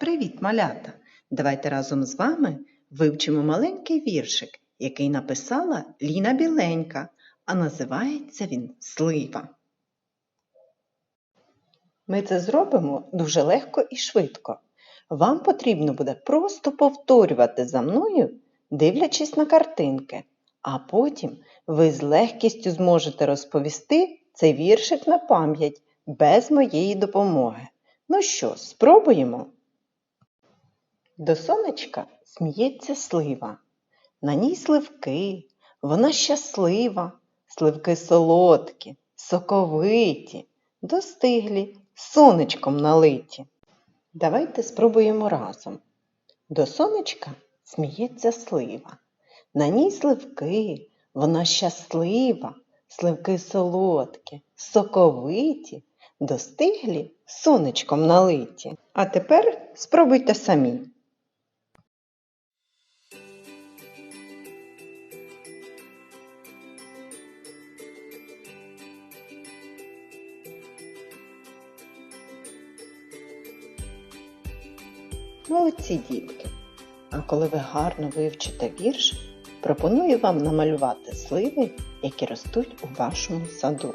Привіт, малята! Давайте разом з вами вивчимо маленький віршик, який написала Ліна Біленька, а називається він Слива. Ми це зробимо дуже легко і швидко. Вам потрібно буде просто повторювати за мною, дивлячись на картинки, а потім ви з легкістю зможете розповісти цей віршик на пам'ять без моєї допомоги. Ну що, спробуємо? До сонечка сміється слива. На ній сливки, вона щаслива, сливки солодкі, соковиті, достиглі, сонечком налиті. Давайте спробуємо разом. До сонечка сміється слива. На ній сливки, вона щаслива, сливки солодкі, соковиті, достиглі, сонечком налиті. А тепер спробуйте самі. Молодці дітки! А коли ви гарно вивчите вірш, пропоную вам намалювати сливи, які ростуть у вашому саду.